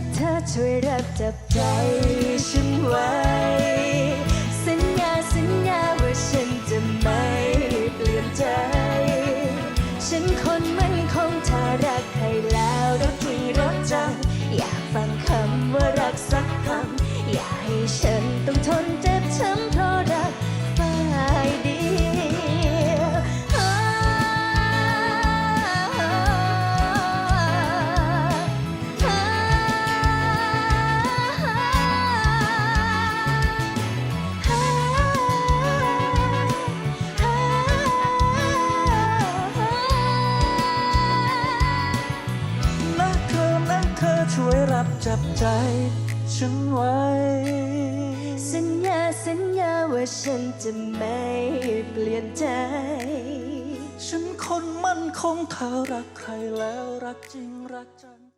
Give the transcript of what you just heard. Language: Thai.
กเธอช่วยรับจับใจฉันไว้ สัญญาสัญญาว่าฉันจะไม่เปลี่ยนใจ ฉันคนมันคงถ้ารักใครแล้วรักจริงรักจัง อยากฟังคำว่ารักสักคำ อย่าให้ฉันต้องทนเจ็บช้ำ ช่วยรับจับใจ ฉันไว้ สัญญาสัญญาว่าฉันจะไม่เปลี่ยนใจ ฉันคนมั่นคงเธอรักใครแล้วรักจริงรักจัง